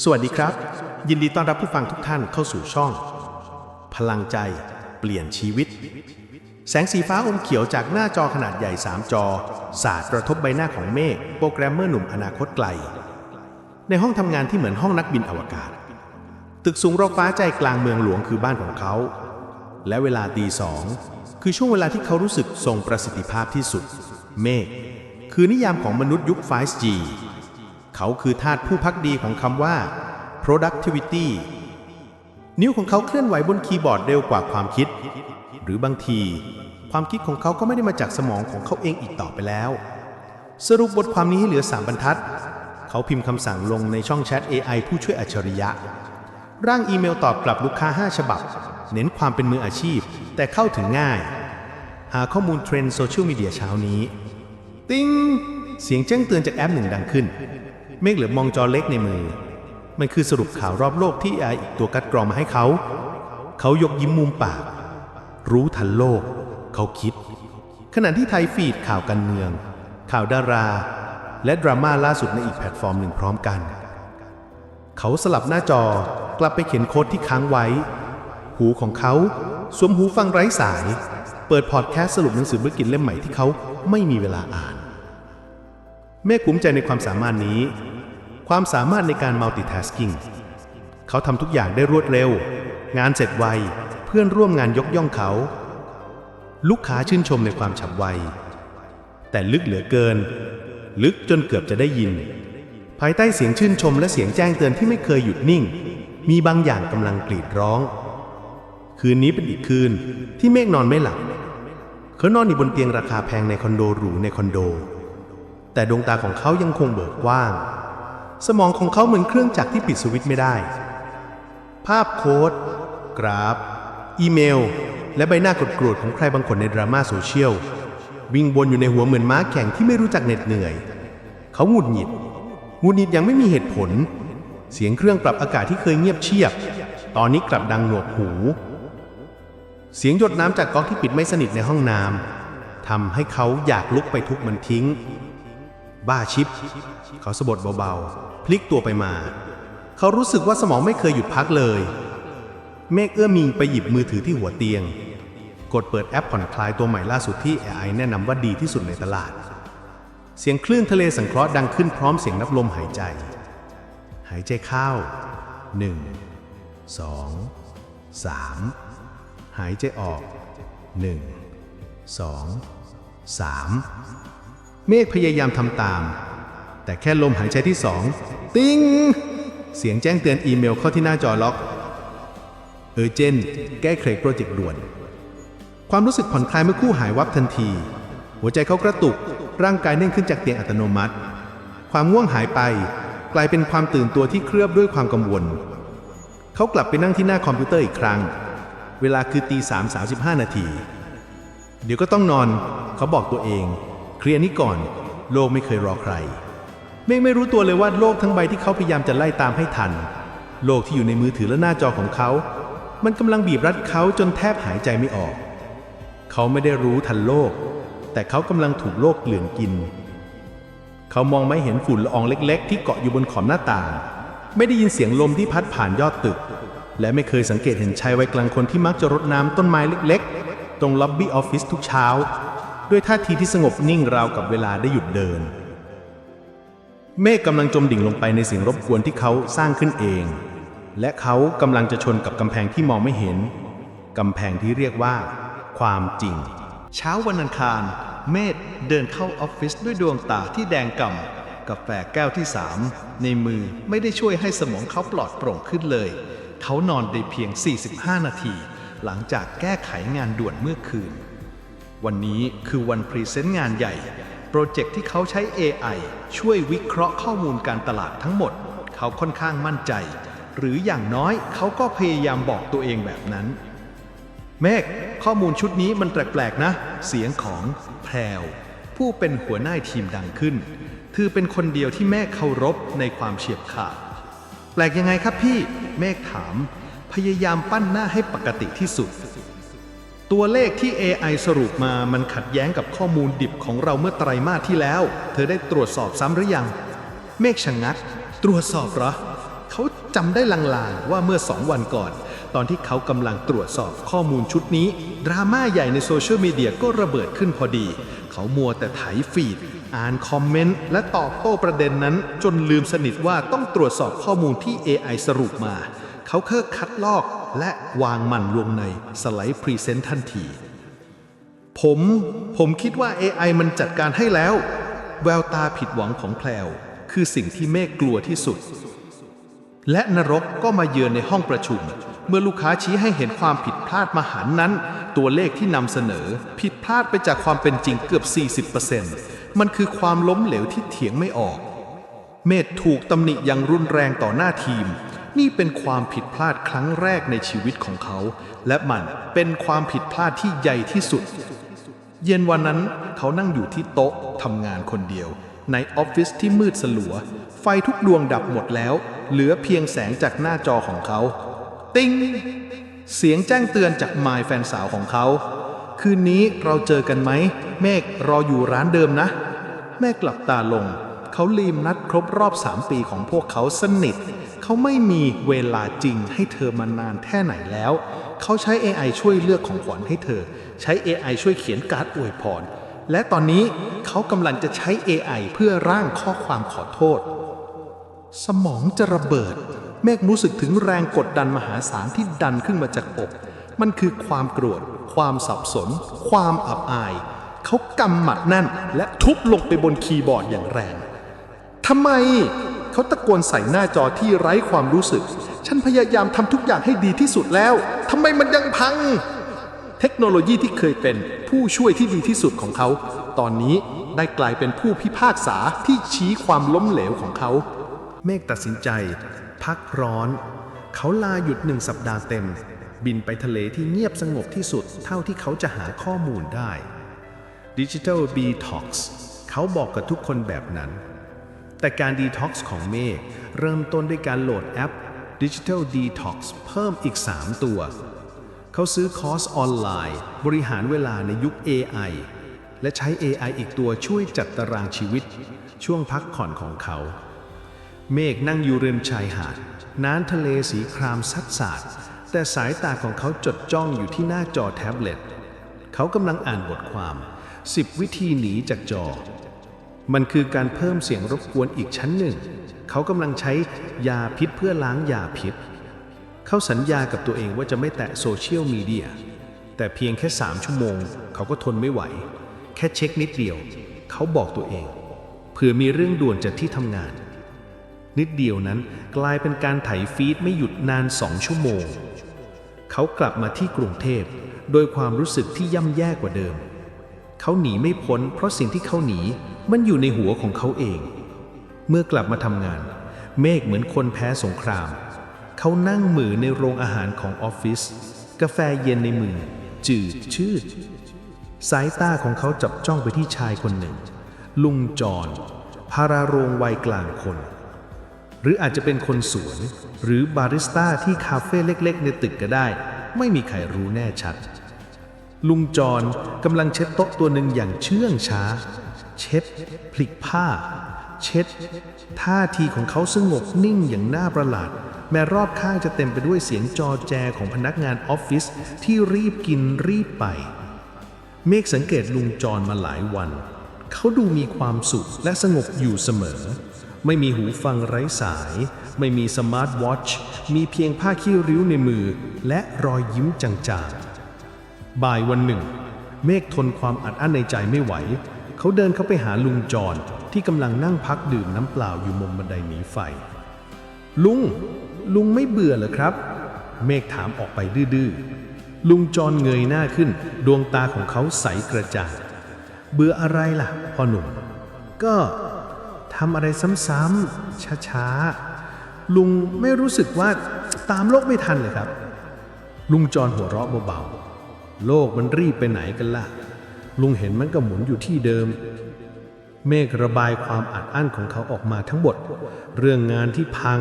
สวัสดีครับ ยินดีต้อนรับผู้ฟังทุกท่านเข้าสู่ช่อง พลังใจเปลี่ยนชีวิต แสงสีฟ้าอมเขียวจากหน้าจอขนาดใหญ่ 3 จอ สาดกระทบใบหน้าของเมฆโปรแกรมเมอร์หนุ่มอนาคตไกล ในห้องทำงานที่เหมือนห้องนักบินอวกาศ ตึกสูงรกฟ้าใจกลางเมืองหลวงคือบ้านของเขา และเวลาตีสองคือช่วงเวลาที่เขารู้สึกทรงประสิทธิภาพที่สุด เมฆคือนิยามของมนุษย์ยุค 5G เขาคือทาสผู้พักดีของคำว่า productivity นิ้วของเขาเคลื่อนไหวบนคีย์บอร์ดเร็วกว่าความคิด หรือบางที ความคิดของเขาก็ไม่ได้มาจากสมองของเขาเองอีกต่อไปแล้ว สรุปบทความนี้ให้เหลือ 3 บรรทัด เขาพิมพ์คำสั่งลงในช่องแชท AI ผู้ช่วยอัจฉริยะ ร่างอีเมลตอบกลับลูกค้า 5 ฉบับ เน้นความเป็นมืออาชีพ แต่เข้าถึงง่าย หาข้อมูลเทรนด์โซเชียลมีเดียเช้านี้ ติ้งเสียงแจ้งเตือนจากแอปหนึ่งดังขึ้น เมฆเหลือบมองจอเล็กในมือ มันคือสรุปข่าวรอบโลกที่ AI อีกตัวกัดกรองมาให้เขา เขายกยิ้มมุมปาก รู้ทันโลก เขาคิด ขณะที่ไทยฟีดข่าวการเมือง ข่าวดารา และดราม่าล่าสุดในอีกแพลตฟอร์มหนึ่งพร้อมกัน เขาสลับหน้าจอกลับไปเขียนโค้ดที่ค้างไว้ หูของเขาสวมหูฟังไร้สาย เปิดพอดแคสต์สรุปหนังสือธุรกิจเล่มใหม่ที่เขาไม่มีเวลาอ่านเมฆภูมใจในความสามารถนี้ ความสามารถในการ multitasking เขาทำทุกอย่างได้รวดเร็ว งานเสร็จไว เพื่อนร่วมงานยกย่องเขา ลูกค้าชื่นชมในความฉับไว แต่ลึกเหลือเกิน ลึกจนเกือบจะได้ยิน ภายใต้เสียงชื่นชมและเสียงแจ้งเตือนที่ไม่เคยหยุดนิ่ง มีบางอย่างกำลังกรีดร้อง คืนนี้เป็นอีกคืนที่เมฆนอนไม่หลับเขานอนอยู่บนเตียงราคาแพงในคอนโดหรูในคอนโด แต่ดวงตาของเขายังคงเบิกกว้าง สมองของเขาเหมือนเครื่องจักรที่ปิดสวิตช์ไม่ได้ ภาพโค้ด กราฟ อีเมล และใบหน้ากดกรวดของใครบางคนในดราม่าโซเชียลวิ่งวนอยู่ในหัวเหมือนม้าแข่งที่ไม่รู้จักเหน็ดเหนื่อย เขาหงุดหงิดหงุดหงิดยังไม่มีเหตุผล เสียงเครื่องปรับอากาศที่เคยเงียบเชียบ ตอนนี้กลับดังหนวกหู เสียงหยดน้ำจากก๊อกที่ปิดไม่สนิทในห้องน้ำทำให้เขาอยากลุกไปทุบมันทิ้ง บ้าชิป เขาสะบดเบาๆ พลิกตัวไปมา เขารู้สึกว่าสมองไม่เคยหยุดพักเลย เมฆเอื้อมมีไปหยิบมือถือที่หัวเตียง กดเปิดแอปผ่อนคลายตัวใหม่ล่าสุดที่ AI แนะนำว่าดีที่สุดในตลาด เสียงคลื่นทะเลสังเคราะห์ดังขึ้นพร้อมเสียงนับลมหายใจ หายใจเข้า 1 2 3 หายใจออก 1 2 3 เมฆพยายามทำตาม แต่แค่ลมหายใจที่สองติ้ง เสียงแจ้งเตือนอีเมลเข้าที่หน้าจอล็อกเออเจนแก้เครกโปรเจกต์ด่วน ความรู้สึกผ่อนคลายเมื่อคู่หายวับทันที หัวใจเขากระตุก ร่างกายเน่นขึ้นจากเตียงอัตโนมัติ ความง่วงหายไป กลายเป็นความตื่นตัวที่เคลือบด้วยความกังวล เขากลับไปนั่งที่หน้าคอมพิวเตอร์อีกครั้ง เวลาคือตีสามสาสิบห้านาที เดี๋ยวก็ต้องนอน เขาบอกตัวเอง เคลียร์นี้ก่อน โลกไม่เคยรอใคร เมฆไม่รู้ตัวเลยว่าโลกทั้งใบที่เขาพยายามจะไล่ตามให้ทัน โลกที่อยู่ในมือถือและหน้าจอของเขา มันกำลังบีบรัดเขาจนแทบหายใจไม่ออก เขาไม่ได้รู้ทันโลก แต่เขากำลังถูกโลกเกลื่อนกิน เขามองไม่เห็นฝุ่นละอองเล็ก ๆ ที่เกาะอยู่บนขอบหน้าต่าง ไม่ได้ยินเสียงลมที่พัดผ่านยอดตึก และไม่เคยสังเกตเห็นชายวัยกลางคนที่มักจะรดน้ำต้นไม้เล็ก ๆ ตรงล็อบบี้ออฟฟิศทุกเช้า ด้วยท่าทีที่สงบนิ่งราวกับเวลาได้หยุดเดิน เมฆกำลังจมดิ่งลงไปในสิ่งรบกวนที่เขาสร้างขึ้นเอง และเขากำลังจะชนกับกำแพงที่มองไม่เห็น กำแพงที่เรียกว่า ความจริง เช้าวันอังคาร เมธเดินเข้าออฟฟิศด้วยดวงตาที่แดงก่ำกาแฟแก้วที่สามในมือไม่ได้ช่วยให้สมองเขาปลอดโปร่งขึ้นเลย เขานอนได้เพียง 45 นาที หลังจากแก้ไขงานด่วนเมื่อคืน วันนี้คือวันพรีเซนต์งานใหญ่ โปรเจกต์ที่เขาใช้ AI ช่วยวิเคราะห์ข้อมูลการตลาดทั้งหมด เขาค่อนข้างมั่นใจ หรืออย่างน้อยเขาก็พยายามบอกตัวเองแบบนั้น เมฆข้อมูลชุดนี้มันแปลกๆนะ เสียงของแพรวผู้เป็นหัวหน้าทีมดังขึ้นเธอเป็นคนเดียวที่แม่เคารพในความเฉียบขาด แปลกยังไงครับพี่ เมฆถาม พยายามปั้นหน้าให้ปกติที่สุด ตัวเลขที่ AI สรุปมามันขัดแย้งกับข้อมูลดิบของเราเมื่อไตรมาสที่แล้ว เธอได้ตรวจสอบซ้ำหรือยัง เมฆชะงัก ตรวจสอบเหรอ เขาจำได้ลางๆว่าเมื่อสองวันก่อน ตอนที่เขากำลังตรวจสอบข้อมูลชุดนี้ ดราม่าใหญ่ในโซเชียลมีเดียก็ระเบิดขึ้นพอดี เขามัวแต่ไถฟีด อ่านคอมเมนต์ และตอบโต้ประเด็นนั้น จนลืมสนิทว่าต้องตรวจสอบข้อมูลที่ AI สรุปมา เขาเคิกคัดลอก และวางมันลงในสไลด์พรีเซนต์ทันที ผม ผมคิดว่า AI มันจัดการให้แล้ว แววตาผิดหวังของแพลวคือสิ่งที่เมฆกลัวที่สุด และนรกก็มาเยือนในห้องประชุม เมื่อลูกค้าชี้ให้เห็นความผิดพลาดมหันนั้น ตัวเลขที่นำเสนอ ผิดพลาดไปจากความเป็นจริงเกือบ 40%มันคือความล้มเหลวที่เถียงไม่ออก เมธถูกตำหนิอย่างรุนแรงต่อหน้าทีม นี่เป็นความผิดพลาดครั้งแรกในชีวิตของเขา และมันเป็นความผิดพลาดที่ใหญ่ที่สุด เย็นวันนั้นเขานั่งอยู่ที่โต๊ะทำงานคนเดียว ในออฟฟิศที่มืดสลัว ไฟทุกดวงดับหมดแล้ว เหลือเพียงแสงจากหน้าจอของเขา ติ้ง เสียงแจ้งเตือนจากมายแฟนสาวของเขา คืนนี้เราเจอกันไหม เมฆรออยู่ร้านเดิมนะแม่กลับตาลง เขาลืมนัดครบรอบ3ปีของพวกเขาสนิท เขาไม่มีเวลาจริงให้เธอมานานแค่ไหนแล้ว เขาใช้ AI ช่วยเลือกของขวัญให้เธอ ใช้ AI ช่วยเขียนการ์ดอวยพร และตอนนี้เขากำลังจะใช้ AI เพื่อร่างข้อความขอโทษ สมองจะระเบิด เมฆรู้สึกถึงแรงกดดันมหาศาลที่ดันขึ้นมาจากอก มันคือความโกรธ ความสับสน ความอับอาย เขากำหมัดแน่น และทุบลงไปบนคีย์บอร์ดอย่างแรงทำไม เขาตะโกนใส่หน้าจอที่ไร้ความรู้สึก ฉันพยายามทำทุกอย่างให้ดีที่สุดแล้ว ทำไมมันยังพัง เทคโนโลยีที่เคยเป็นผู้ช่วยที่ดีที่สุดของเขา ตอนนี้ได้กลายเป็นผู้พิพากษาที่ชี้ความล้มเหลวของเขา เมฆตัดสินใจ พักร้อน เขาลาหยุดหนึ่งสัปดาห์เต็ม บินไปทะเลที่เงียบสงบที่สุด เท่าที่เขาจะหาข้อมูลได้ Digital Detox เขาบอกกับทุกคนแบบนั้น แต่การ Detox ของเมฆเริ่มต้นด้วยการโหลดแอป Digital Detox เพิ่มอีก 3 ตัว เขาซื้อคอร์สออนไลน์ บริหารเวลาในยุค AI และใช้ AI อีกตัวช่วยจัดตารางชีวิต ช่วงพักผ่อนของเขา เมฆนั่งอยู่ริมชายหาด น้ำทะเลสีครามซัดสาด แต่สายตาของเขาจดจ้องอยู่ที่หน้าจอแท็บเล็ต เขากำลังอ่านบทความ 10 วิธีหนีจากจอ มันคือการเพิ่มเสียงรบกวนอีกชั้นหนึ่ง เขากำลังใช้ยาพิษเพื่อล้างยาพิษ เขาสัญญากับตัวเองว่าจะไม่แตะโซเชียลมีเดีย แต่เพียงแค่ 3 ชั่วโมง เขาก็ทนไม่ไหว แค่เช็คนิดเดียว เขาบอกตัวเอง เผื่อมีเรื่องด่วนจากที่ทำงาน นิดเดียวนั้นกลายเป็นการไถฟีดไม่หยุดนานสองชั่วโมง เขากลับมาที่กรุงเทพโดยความรู้สึกที่ย่ำแย่กว่าเดิม เขาหนีไม่พ้นเพราะสิ่งที่เขาหนี มันอยู่ในหัวของเขาเอง เมื่อกลับมาทำงาน เมฆเหมือนคนแพ้สงคราม เขานั่งมือในโรงอาหารของออฟฟิศกาแฟเย็นในมือ จืดชืด สายตาของเขาจับจ้องไปที่ชายคนหนึ่ง ลุงจรพาราโรงวัยกลางคน หรืออาจจะเป็นคนสวน หรือบาริสต้าที่คาเฟ่เล็กๆ ในตึกก็ได้ ไม่มีใครรู้แน่ชัด ลุงจรกำลังเช็ดโต๊ะตัวหนึ่งอย่างเชื่องช้า เช็ดพลิกผ้า เช็ด ท่าทีของเขาสงบนิ่งอย่างน่าประหลาด แม้รอบข้างจะเต็มไปด้วยเสียงจอแจของพนักงานออฟฟิศที่รีบกินรีบไป เมฆสังเกตลุงจรมาหลายวัน เขาดูมีความสุขและสงบอยู่เสมอ ไม่มีหูฟังไร้สาย ไม่มีสมาร์ทวอชมีเพียงผ้าขี้ริ้วในมือ และรอยยิ้มจางๆบ่ายวันหนึ่ง เมฆทนความอัดอั้นในใจไม่ไหว เขาเดินเข้าไปหาลุงจอรที่กำลังนั่งพักดื่มน้ำเปล่าอยู่มุมบันไดหนีไฟ ลุง ลุงไม่เบื่อเหรอครับ เมฆถามออกไปดื้อๆ ลุงจอรเงยหน้าขึ้น ดวงตาของเขาใสกระจ่างเบื่ออะไรล่ะพ่อหนุ่ม ก็ทำอะไรซ้ำๆช้าๆ ลุงไม่รู้สึกว่าตามโลกไม่ทันเลยครับ ลุงจอรหัวเราะเบาๆ โลกมันรีบไปไหนกันล่ะ ลุงเห็นมันก็หมุนอยู่ที่เดิม เมฆระบายความอัดอั้นของเขาออกมาทั้งหมด เรื่องงานที่พัง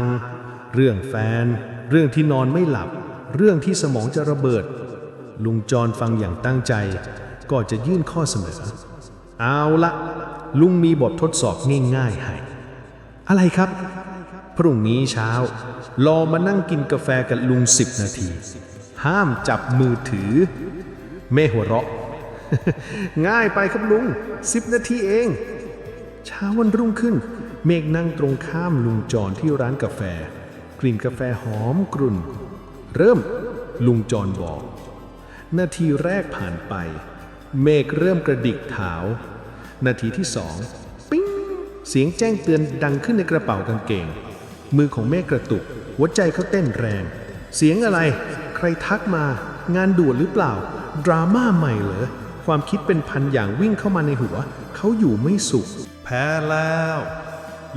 เรื่องแฟน เรื่องที่นอนไม่หลับ เรื่องที่สมองจะระเบิด ลุงจรฟังอย่างตั้งใจ ก็จะยื่นข้อเสนอ เอาละลุงมีบททดสอบง่ายๆให้ อะไรครับ พรุ่งนี้เช้า รอมานั่งกินกาแฟกับลุงสิบนาที ห้ามจับมือถือ เมฆหัวเราะ ง่ายไปครับลุงสิบนาทีเอง เช้าวันรุ่งขึ้น เมฆนั่งตรงข้ามลุงจรที่ร้านกาแฟ กลิ่นกาแฟหอมกรุ่น เริ่ม ลุงจรบอก นาทีแรกผ่านไป เมฆเริ่มกระดิกเท้านาทีที่สองปิ้งเสียงแจ้งเตือนดังขึ้นในกระเป๋ากางเกง มือของเมฆกระตุก หัวใจเขาเต้นแรง เสียงอะไร ใครทักมา งานด่วนหรือเปล่า ดราม่าใหม่เหรอ ความคิดเป็นพันอย่างวิ่งเข้ามาในหัว เขาอยู่ไม่สุข แพ้แล้ว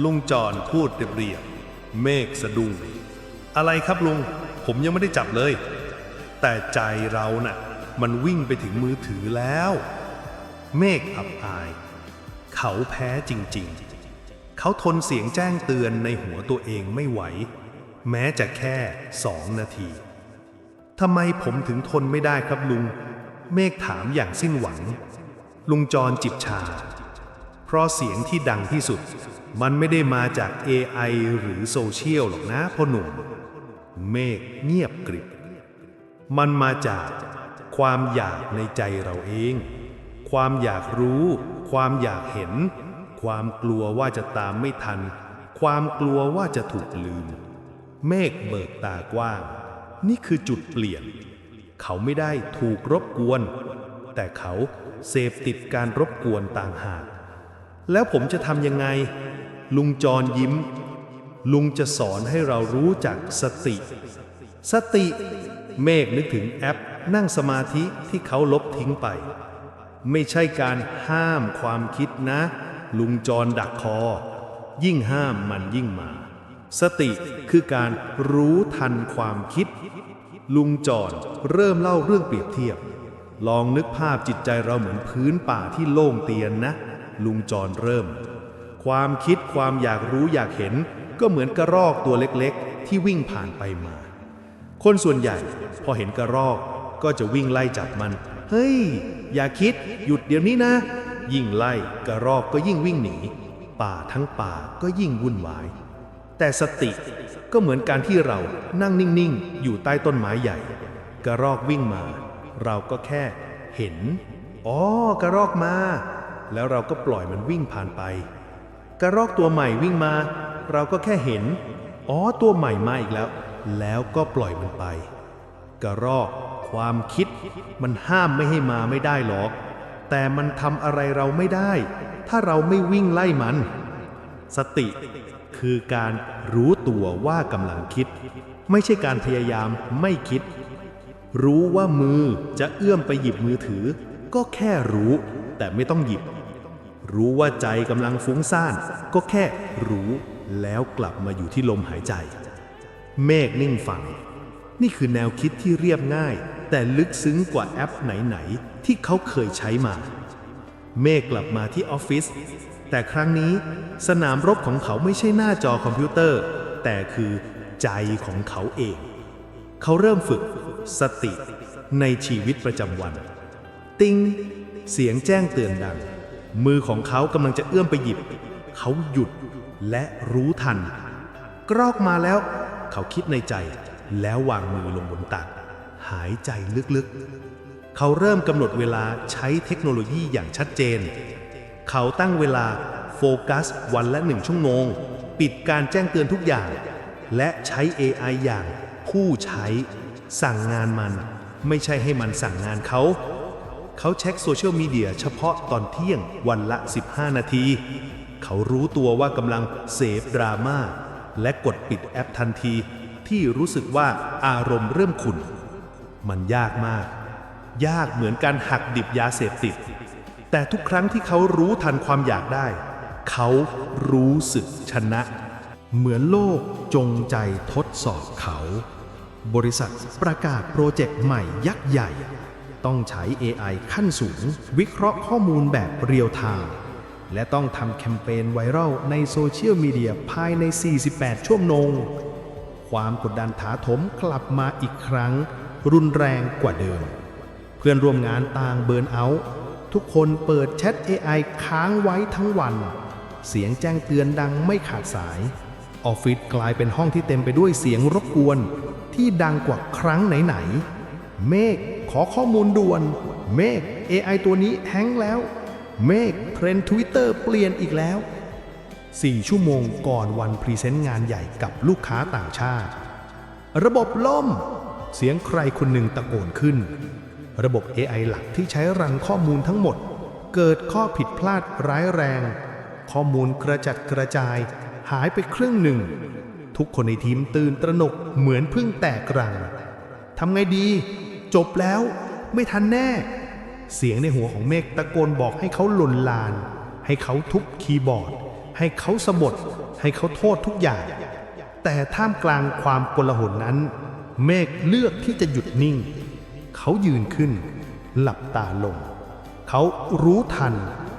ลุงจอนพูดเรียบๆเมฆสะดุ้งอะไรครับลุง ผมยังไม่ได้จับเลย แต่ใจเราน่ะ มันวิ่งไปถึงมือถือแล้ว เมฆอับอาย เขาแพ้จริงๆ เขาทนเสียงแจ้งเตือนในหัวตัวเองไม่ไหว แม้จะแค่สองนาทีทำไมผมถึงทนไม่ได้ครับลุง เมฆถามอย่างสิ้นหวัง ลุงจรจิบชา เพราะเสียงที่ดังที่สุด มันไม่ได้มาจาก AI หรือโซเชียลหรอกนะพ่อหนุ่ม เมฆเงียบกริบ มันมาจากความอยากในใจเราเอง ความอยากรู้ ความอยากเห็น ความกลัวว่าจะตามไม่ทัน ความกลัวว่าจะถูกลืม เมฆเบิกตากว้าง นี่คือจุดเปลี่ยน เขาไม่ได้ถูกรบกวน แต่เขาเสพติดการรบกวนต่างหาก แล้วผมจะทำยังไง ลุงจรยิ้ม ลุงจะสอนให้เรารู้จักสติ สติ เมฆนึกถึงแอปนั่งสมาธิที่เขาลบทิ้งไป ไม่ใช่การห้ามความคิดนะ ลุงจรดักคอ ยิ่งห้ามมันยิ่งมา สติคือการรู้ทันความคิด ลุงจรเริ่มเล่าเรื่องเปรียบเทียบ ลองนึกภาพจิตใจเราเหมือนพื้นป่าที่โล่งเตียนนะ ลุงจรเริ่ม ความคิดความอยากรู้อยากเห็น ก็เหมือนกระรอกตัวเล็กๆ ที่วิ่งผ่านไปมา คนส่วนใหญ่พอเห็นกระรอกก็จะวิ่งไล่จับมัน เฮ้ย อย่าคิดหยุดเดี๋ยวนี้นะ ยิ่งไล่กระรอกก็ยิ่งวิ่งหนี ป่าทั้งป่าก็ยิ่งวุ่นวาย แต่สติก็เหมือนการที่เรานั่งนิ่ง ๆ อยู่ใต้ต้นไม้ใหญ่ กระรอกวิ่งมา เราก็แค่เห็น อ๋อกระรอกมา แล้วเราก็ปล่อยมันวิ่งผ่านไป กระรอกตัวใหม่วิ่งมา เราก็แค่เห็น อ๋อตัวใหม่มาอีกแล้ว แล้วก็ปล่อยมันไป กระรอกความคิด มันห้ามไม่ให้มาไม่ได้หรอก แต่มันทำอะไรเราไม่ได้ ถ้าเราไม่วิ่งไล่มัน สติ คือการรู้ตัวว่ากำลังคิด ไม่ใช่การพยายามไม่คิด รู้ว่ามือจะเอื้อมไปหยิบมือถือ ก็แค่รู้ แต่ไม่ต้องหยิบ รู้ว่าใจกำลังฟุ้งซ่าน ก็แค่รู้แล้วกลับมาอยู่ที่ลมหายใจ เมฆนิ่งฟัง นี่คือแนวคิดที่เรียบง่าย แต่ลึกซึ้งกว่าแอปไหน ๆ ที่เขาเคยใช้มา เมฆกลับมาที่ออฟฟิศ แต่ครั้งนี้สนามรบของเขาไม่ใช่หน้าจอคอมพิวเตอร์ แต่คือใจของเขาเอง เขาเริ่มฝึกสติในชีวิตประจำวัน ติงเสียงแจ้งเตือนดัง มือของเขากำลังจะเอื้อมไปหยิบ เขาหยุดและรู้ทัน กรอกมาแล้ว เขาคิดในใจแล้ววางมือลงบนตัก หายใจลึกๆ เขาเริ่มกำหนดเวลาใช้เทคโนโลยีอย่างชัดเจน เขาตั้งเวลาโฟกัสวันละหนึ่งชั่วโมง ปิดการแจ้งเตือนทุกอย่าง และใช้ AI อย่างผู้ใช้สั่งงานมัน ไม่ใช่ให้มันสั่งงานเขา เขาเช็คโซเชียลมีเดียเฉพาะตอนเที่ยงวันละ 15 นาที เขารู้ตัวว่ากำลังเสพดราม่าและกดปิดแอปทันที ที่รู้สึกว่าอารมณ์เริ่มขุ่น มันยากมาก ยากเหมือนการหักดิบยาเสพติด แต่ทุกครั้งที่เขารู้ทันความอยากได้ เขารู้สึกชนะ เหมือนโลกจงใจทดสอบเขา บริษัทประกาศโปรเจกต์ใหม่ยักษ์ใหญ่ ต้องใช้ AI ขั้นสูง วิเคราะห์ข้อมูลแบบเรียลไทม์และต้องทำแคมเปญไวรัลในโซเชียลมีเดียภายใน 48 ชั่วโมง ความกดดันถาโถมกลับมาอีกครั้ง รุนแรงกว่าเดิม เพื่อนร่วมงานต่างเบิร์นเอาท์ ทุกคนเปิดแชท AI ค้างไว้ทั้งวัน เสียงแจ้งเตือนดังไม่ขาดสาย ออฟฟิศกลายเป็นห้องที่เต็มไปด้วยเสียงรบกวน ที่ดังกว่าครั้งไหนๆ เมฆขอข้อมูลด่วน เมฆ AI ตัวนี้แฮงแล้ว เมฆเทรนทวิตเตอร์เปลี่ยนอีกแล้ว 4 ชั่วโมงก่อนวันพรีเซนต์งานใหญ่กับลูกค้าต่างชาติ ระบบล่ม เสียงใครคนหนึ่งตะโกนขึ้น ระบบ AI หลักที่ใช้รันข้อมูลทั้งหมด เกิดข้อผิดพลาดร้ายแรง ข้อมูลกระจัดกระจาย หายไปครึ่งหนึ่ง ทุกคนในทีมตื่นตระหนกเหมือนเพิ่งแตกรังทำไงดี จบแล้ว ไม่ทันแน่ เสียงในหัวของเมฆตะโกนบอกให้เขาหล่นลาน ให้เขาทุบคีย์บอร์ด ให้เขาสะบดให้เขาโทษทุกอย่าง แต่ท่ามกลางความกลาหลนั้น เมฆเลือกที่จะหยุดนิ่ง เขายืนขึ้น หลับตาลง เขารู้ทัน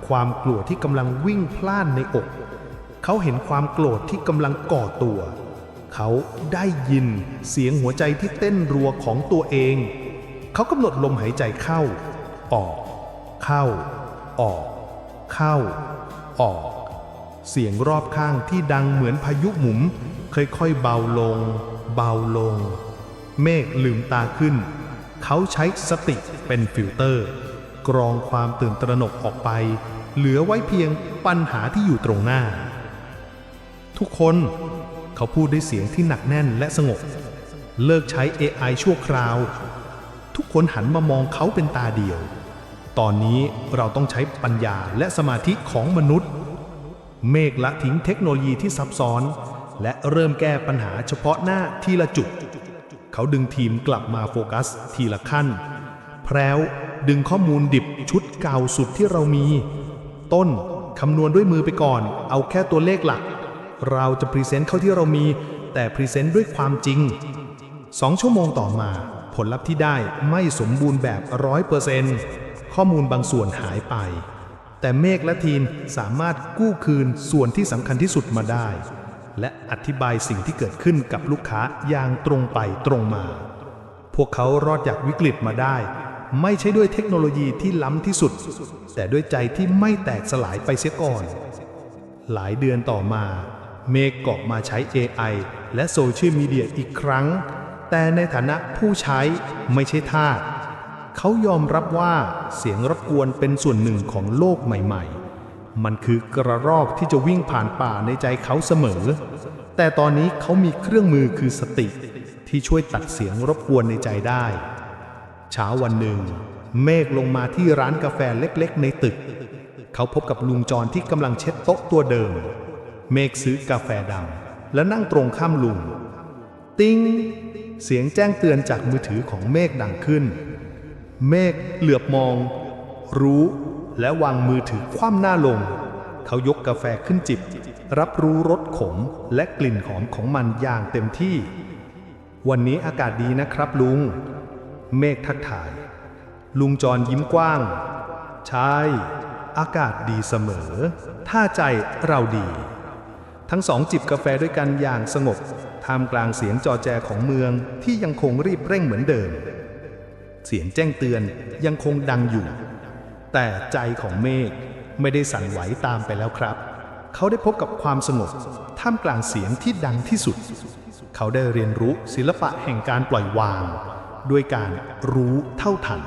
ความกลัวที่กำลังวิ่งพล่านในอก เขาเห็นความโกรธที่กำลังก่อตัว เขาได้ยินเสียงหัวใจที่เต้นรัวของตัวเอง เขากำหนดลมหายใจเข้า ออก เข้า ออก เข้า ออก เสียงรอบข้างที่ดังเหมือนพายุหมุนค่อยๆเบาลง เบาลง เมฆลืมตาขึ้น เขาใช้สติเป็นฟิลเตอร์ กรองความตื่นตระหนกออกไป เหลือไว้เพียงปัญหาที่อยู่ตรงหน้า ทุกคนเขาพูดด้วยเสียงที่หนักแน่นและสงบ เลิกใช้ AI ชั่วคราว ทุกคนหันมามองเขาเป็นตาเดียว ตอนนี้เราต้องใช้ปัญญาและสมาธิของมนุษย์ เมฆละทิ้งเทคโนโลยีที่ซับซ้อน และเริ่มแก้ปัญหาเฉพาะหน้าทีละจุด เขาดึงทีมกลับมาโฟกัสทีละขั้น แพรวดึงข้อมูลดิบชุดเก่าสุดที่เรามี ต้นคำนวณด้วยมือไปก่อน เอาแค่ตัวเลขหลัก เราจะพรีเซนต์เข้าที่เรามี แต่พรีเซนต์ด้วยความจริงสองชั่วโมงต่อมา ผลลัพธ์ที่ได้ไม่สมบูรณ์แบบร้อยเปอร์เซนต์ข้อมูลบางส่วนหายไป แต่เมฆและทีนสามารถกู้คืนส่วนที่สำคัญที่สุดมาได้ และอธิบายสิ่งที่เกิดขึ้นกับลูกค้าอย่างตรงไปตรงมา พวกเขารอดจากวิกฤตมาได้ ไม่ใช่ด้วยเทคโนโลยีที่ล้ำที่สุด แต่ด้วยใจที่ไม่แตกสลายไปเสียก่อน หลายเดือนต่อมา เมฆกอบมาใช้ AI และโซเชียลมีเดียอีกครั้ง แต่ในฐานะผู้ใช้ไม่ใช่ทาสเขายอมรับว่าเสียงรบกวนเป็นส่วนหนึ่งของโลกใหม่ ๆ มันคือกระรอกที่จะวิ่งผ่านป่าในใจเขาเสมอ แต่ตอนนี้เขามีเครื่องมือคือสติ ที่ช่วยตัดเสียงรบกวนในใจได้ เช้าวันหนึ่ง เมฆลงมาที่ร้านกาแฟเล็กๆ ในตึก เขาพบกับลุงจรที่กำลังเช็ดโต๊ะตัวเดิม เมฆซื้อกาแฟดำและนั่งตรงข้ามลุง ติ้ง เสียงแจ้งเตือนจากมือถือของเมฆดังขึ้น เมฆเหลือบมอง รู้ และวางมือถือคว่ำหน้าลง เขายกกาแฟขึ้นจิบ รับรู้รสขมและกลิ่นหอมของมันอย่างเต็มที่ วันนี้อากาศดีนะครับลุง เมฆทักทาย ลุงจรยิ้มกว้าง ใช่ อากาศดีเสมอ ถ้าใจเราดี ทั้งสองจิบกาแฟด้วยกันอย่างสงบท่ามกลางเสียงจอแจของเมืองที่ยังคงรีบเร่งเหมือนเดิม เสียงแจ้งเตือนยังคงดังอยู่ แต่ใจของเมฆไม่ได้สั่นไหวตามไปแล้วครับ เขาได้พบกับความสงบท่ามกลางเสียงที่ดังที่สุด เขาได้เรียนรู้ศิลปะแห่งการปล่อยวาง ด้วยการรู้เท่าทัน